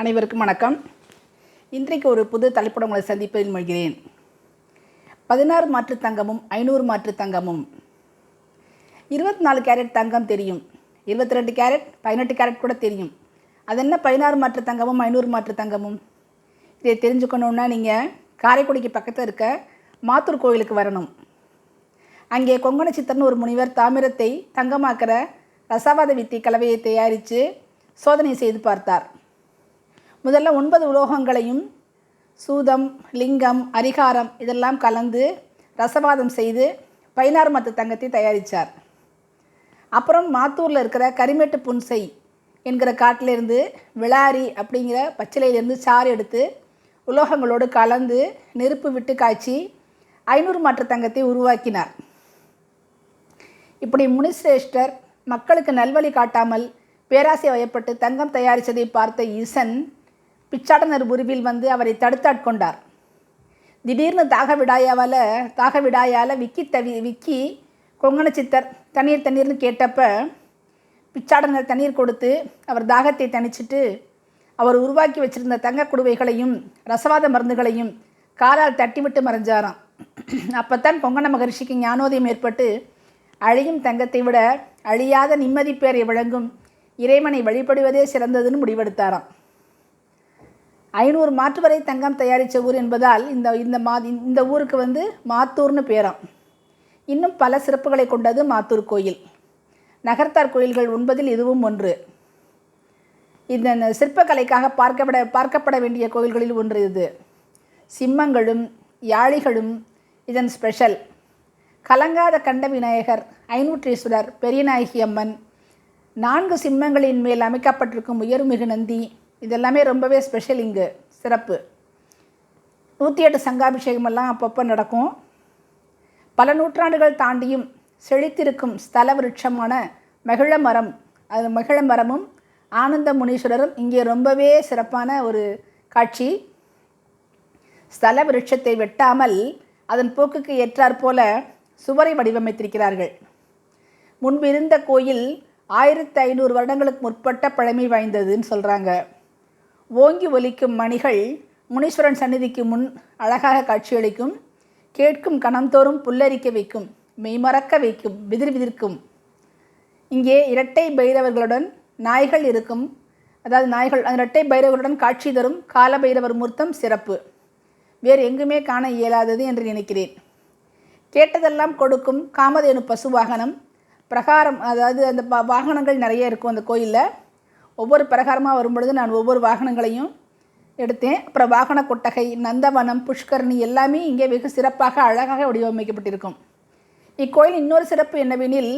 அனைவருக்கும் வணக்கம். இன்றைக்கு ஒரு புது தலைப்புடன் உங்களை சந்திப்பதில் மொழிகிறேன். பதினாறு மாற்று தங்கமும் ஐநூறு மாற்று தங்கமும். இருபத்தி நாலு கேரட் தங்கம் தெரியும். இருபத்தி ரெண்டு கேரட் பதினெட்டு கேரட் கூட தெரியும். அது என்ன பதினாறு மாற்று தங்கமும் ஐநூறு மாற்று தங்கமும்? இதை தெரிஞ்சுக்கணுன்னா நீங்கள் காரைக்குடிக்கு பக்கத்தில் இருக்க மாத்தூர் கோயிலுக்கு வரணும். அங்கே கொங்கண சித்தர்னு ஒரு முனிவர் தாமிரத்தை தங்கமாக்கிற ரசாவாத வித்தி கலவையை தயாரித்து சோதனை செய்து பார்த்தார். முதல்ல ஒன்பது உலோகங்களையும் சூதம் லிங்கம் அரிகாரம் இதெல்லாம் கலந்து ரசவாதம் செய்து பதினாறு மத்து தங்கத்தை தயாரித்தார் அப்புறம் மாத்தூரில் இருக்கிற கரிமேட்டு புன்சை என்கிற காட்டிலிருந்து விளாரி அப்படிங்கிற பச்சிலையிலேருந்து சாறு எடுத்து உலோகங்களோடு கலந்து நெருப்பு விட்டு காய்ச்சி ஐநூறு மாற்று தங்கத்தை உருவாக்கினார். இப்படி முனிசிரேஷ்டர் மக்களுக்கு நல்வழி காட்டாமல் பேராசை வயப்பட்டு தங்கம் தயாரித்ததை பார்த்த ஈசன் பிச்சாடனர் உருவில் வந்து அவரை தடுத்தாட்கொண்டார். திடீர்னு தாக விடாயாவால் தாக விடாயால் விக்கி தவி விக்கி கொங்கண சித்தர் தண்ணீர் தண்ணீர்னு கேட்டப்ப பிச்சாடனர் தண்ணீர் கொடுத்து அவர் தாகத்தை தணிச்சிட்டு அவர் உருவாக்கி வச்சிருந்த தங்க குடுவைகளையும் ரசவாத மருந்துகளையும் காலால் தட்டிவிட்டு மறைஞ்சாராம். அப்போத்தான் கொங்கண மகரிஷிக்கு ஞானோதயம் ஏற்பட்டு அழியும் தங்கத்தை விட அழியாத நிம்மதி பேரை வழங்கும் இறைவனை வழிபடுவதே சிறந்ததுன்னு முடிவெடுத்தாராம். ஐநூறு மாற்று வரை தங்கம் தயாரித்த ஊர் என்பதால் இந்த இந்த மா இந்த ஊருக்கு வந்து மாத்தூர்னு பேராம். இன்னும் பல சிறப்புகளை கொண்டது மாத்தூர் கோயில். நகர்த்தார் கோயில்கள் ஒன்பதில் இதுவும் ஒன்று. இந்த சிற்பக்கலைக்காக பார்க்கப்பட பார்க்கப்பட வேண்டிய கோயில்களில் ஒன்று இது. சிம்மங்களும் யாழிகளும் இதன் ஸ்பெஷல் கலங்காத கண்ட விநாயகர் ஐநூற்றீஸ்வரர் பெரியநாயகி அம்மன் நான்கு சிம்மங்களின் மேல் அமைக்கப்பட்டிருக்கும் உயர்மிகு நந்தி இதெல்லாமே ரொம்பவே ஸ்பெஷல் இங்கு. சிறப்பு. நூற்றி எட்டு சங்காபிஷேகமெல்லாம் அப்பப்போ நடக்கும். பல நூற்றாண்டுகள் தாண்டியும் செழித்திருக்கும் ஸ்தல விருட்சமான மகிழ மரம். அது மகிழ மரமும் ஆனந்த முனீஸ்வரரும் இங்கே ரொம்பவே சிறப்பான ஒரு காட்சி. ஸ்தல விருட்சத்தை வெட்டாமல் அதன் போக்குக்கு ஏற்றாற்போல சுவரை வடிவமைத்திருக்கிறார்கள். முன்பிருந்த கோயில் ஆயிரத்தி ஐநூறு வருடங்களுக்கு முற்பட்ட பழமை வாய்ந்ததுன்னு சொல்கிறாங்க ஓங்கி ஒலிக்கும் மணிகள் முனீஸ்வரன் சந்நிதிக்கு முன் அழகாக காட்சியளிக்கும். கேட்கும் கணம்தோறும் புல்லரிக்க வைக்கும் மெய்மறக்க வைக்கும் விதிர் விதிர்க்கும். இங்கே இரட்டை பைரவர்களுடன் நாய்கள் இருக்கும். அதாவது நாய்கள் அந்த இரட்டை பைரவர்களுடன் காட்சி தரும் கால பைரவர் மூர்த்தம் சிறப்பு. வேறு எங்குமே காண இயலாதது என்று நினைக்கிறேன். கேட்டதெல்லாம் கொடுக்கும் காமதேனு பசு வாகனம். பிரகாரம் அதாவது அந்த வாகனங்கள் நிறைய இருக்கும் அந்த கோயிலில். ஒவ்வொரு பிரகாரமாக வரும்பொழுது நான் ஒவ்வொரு வாகனங்களையும் எடுத்தேன். அப்புறம் வாகன கொட்டகை நந்தவனம் புஷ்கரணி எல்லாமே இங்கே வெகு சிறப்பாக அழகாக வடிவமைக்கப்பட்டிருக்கும். இக்கோயில் இன்னொரு சிறப்பு என்னவெனில்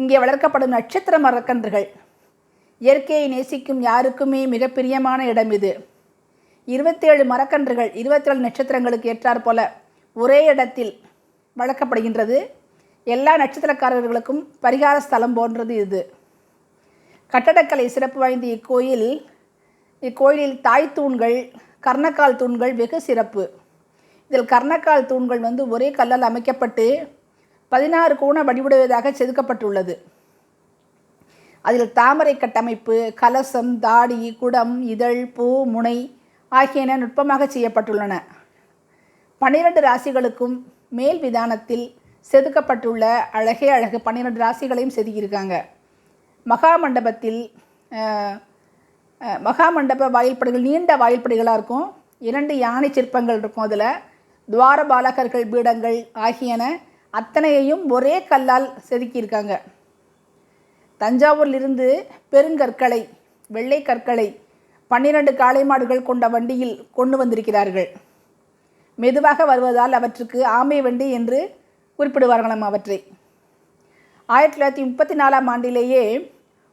இங்கே வளர்க்கப்படும் நட்சத்திர மரக்கன்றுகள். இயற்கையை நேசிக்கும் யாருக்குமே மிக பிரியமான இடம் இது. இருபத்தேழு மரக்கன்றுகள் இருபத்தேழு நட்சத்திரங்களுக்கு ஏற்றாற் போல ஒரே இடத்தில் வளர்க்கப்படுகின்றது. எல்லா நட்சத்திரக்காரர்களுக்கும் பரிகார ஸ்தலம் போன்றது இது. கட்டடக்கலை சிறப்பு வாய்ந்த இக்கோயில் இக்கோயிலில் தாய் தூண்கள் கர்ணக்கால் தூண்கள் வெகு சிறப்பு. இதில் கர்ணக்கால் தூண்கள் வந்து ஒரே கல்லால் அமைக்கப்பட்டு பதினாறு கோண வடிவுடையதாக செதுக்கப்பட்டுள்ளது. அதில் தாமரை கட்டமைப்பு கலசம் தாடி குடம் இதழ் பூ முனை ஆகியன நுட்பமாக செய்யப்பட்டுள்ளன. பன்னிரண்டு ராசிகளுக்கும் மேல் விதானத்தில் செதுக்கப்பட்டுள்ள அழகே அழகு பன்னிரெண்டு ராசிகளையும் செதுக்கியிருக்காங்க. மகா மண்டபத்தில் மகா மண்டப வாயில்படிகள் நீண்ட வாயில்படிகளாக இருக்கும். இரண்டு யானை சிற்பங்கள் இருக்கும் அதில். துவார பாலகர்கள் பீடங்கள் ஆகியன அத்தனையையும் ஒரே கல்லால் செதுக்கியிருக்காங்க. தஞ்சாவூரிலிருந்து பெருங்கற்களை வெள்ளை கற்களை பன்னிரண்டு காளை மாடுகள் கொண்ட வண்டியில் கொண்டு வந்திருக்கிறார்கள். மெதுவாக வருவதால் அவற்றுக்கு ஆமை வண்டி என்று குறிப்பிடுவார்களாம் அவற்றை. ஆயிரத்தி தொள்ளாயிரத்தி முப்பத்தி நாலாம் ஆண்டிலேயே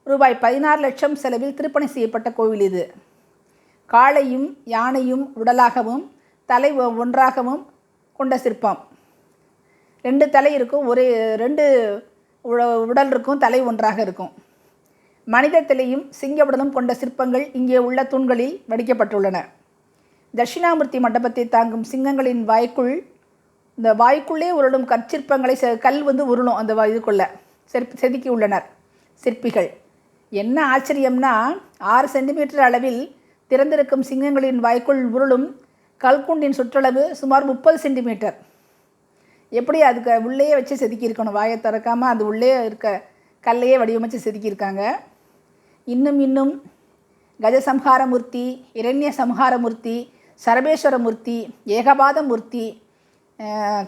ரூபாய் பதினாறு லட்சம் செலவில் திருப்பணி செய்யப்பட்ட கோவில் இது. காளையும் யானையும் உடலாகவும் தலை ஒன்றாகவும் கொண்ட சிற்பம். ரெண்டு தலை இருக்கும் ஒரு ரெண்டு உடல் இருக்கும் தலை ஒன்றாக இருக்கும். மனித தலையும் சிங்க உடலும் கொண்ட சிற்பங்கள் இங்கே உள்ள தூண்களில் வடிக்கப்பட்டுள்ளன. தட்சிணாமூர்த்தி மண்டபத்தை தாங்கும் சிங்கங்களின் வாய்க்குள் இந்த வாய்க்குள்ளே உருளும் கற்சிற்பங்களை செ கல் வந்து உருளும் அந்த இதுக்குள்ளே. செதுக்கி செதுக்கி உள்ளனர். சிற்பிகள். என்ன ஆச்சரியம்னா ஆறு சென்டிமீட்டர் அளவில் திறந்திருக்கும் சிங்கங்களின் வாய்க்குள் உருளும் கல்குண்டின் சுற்றளவு சுமார் முப்பது சென்டிமீட்டர். எப்படி அதுக்கு உள்ளேயே வச்சு செதுக்கியிருக்கணும்? வாயை திறக்காமல் அது உள்ளே இருக்க கல்லையே வடிவமைச்சு செதுக்கியிருக்காங்க. இன்னும் இன்னும். கஜசம்ஹாரமூர்த்தி இரண்ய சம்ஹாரமூர்த்தி சரபேஸ்வரமூர்த்தி ஏகபாதமூர்த்தி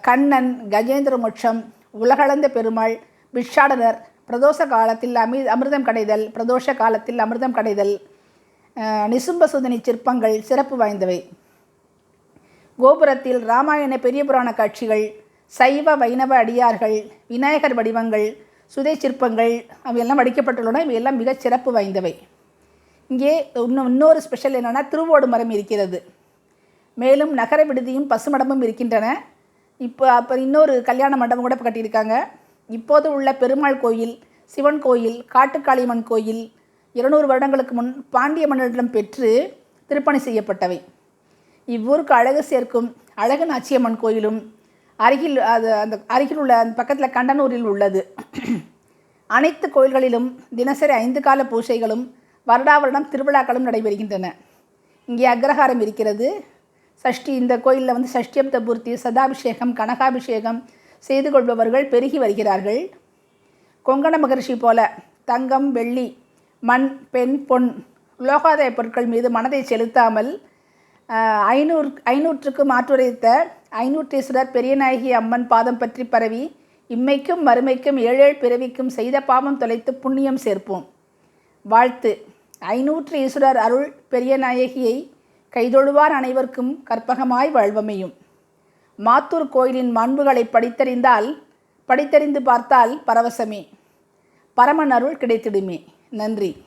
கண்ணன் கஜேந்திர மோட்சம் உலகளந்த பெருமாள் பிக்ஷாடனர் பிரதோஷ காலத்தில் அமி அமிர்தம் கடைதல் பிரதோஷ காலத்தில் அமிர்தம் கடைதல் அஹ், நிசும்பசுதனி சிற்பங்கள் சிறப்பு வாய்ந்தவை. கோபுரத்தில் ராமாயண பெரிய புராண காட்சிகள் சைவ வைணவ அடியார்கள் விநாயகர் வடிவங்கள் சுதை சிற்பங்கள் அவையெல்லாம் வடிக்கப்பட்டுள்ளன. இவையெல்லாம் மிகச் சிறப்பு வாய்ந்தவை. இங்கே இன்னும் இன்னொரு ஸ்பெஷல் என்னென்னா திருவோடு மரம் இருக்கிறது. மேலும் நகர விடுதியும் பசுமடமும் இருக்கின்றன. இப்போ அப்போ இன்னொரு கல்யாண மண்டபம் கூட இப்போ கட்டியிருக்காங்க. இப்போது உள்ள பெருமாள் கோயில் சிவன் கோயில் காட்டுக்காளியம்மன் கோயில் இருநூறு வருடங்களுக்கு முன் பாண்டிய மன்னரிடம் பெற்று திருப்பணி செய்யப்பட்டவை. இவ்வூருக்கு அழகு சேர்க்கும் அழகு நாச்சியம்மன் கோயிலும் அருகில் அது அந்த அருகில் உள்ள அந்த பக்கத்தில் கண்டனூரில் உள்ளது. அனைத்து கோயில்களிலும் தினசரி ஐந்து கால பூஜைகளும் வருடா வருடம் திருவிழாக்களும் நடைபெறுகின்றன. இங்கே அக்ரஹாரம் இருக்கிறது. சஷ்டி இந்த கோயிலில் வந்து சஷ்டியப்த பூர்த்தி சதாபிஷேகம் கனகாபிஷேகம் செய்து கொள்பவர்கள் பெருகி வருகிறார்கள். கொங்கண மகர்ஷி போல தங்கம் வெள்ளி மண் பெண் பொன் உலோகாதாய பொருட்கள் மீது மனதை செலுத்தாமல் ஆஹ், ஐநூறு ஐநூற்றுக்கு மாற்றுரைத்த ஐநூற்றீஸ்வரர் பெரியநாயகி அம்மன் பாதம் பற்றி பரவி இம்மைக்கும் மறுமைக்கும் ஏழேழு பிறவிக்கும் செய்த பாவம் தொலைத்து புண்ணியம் சேர்ப்போம். வாழ்த்து. ஐநூற்று ஈஸ்வரர் அருள் பெரியநாயகியை கைதொழுவார் அனைவருக்கும் கற்பகமாய் வாழ்வமையும். மாத்தூர் கோயிலின் மாண்புகளை படித்தறிந்தால் படித்தறிந்து பார்த்தால் பரவசமே. பரமன் அருள் கிடைத்திடுமே. நன்றி.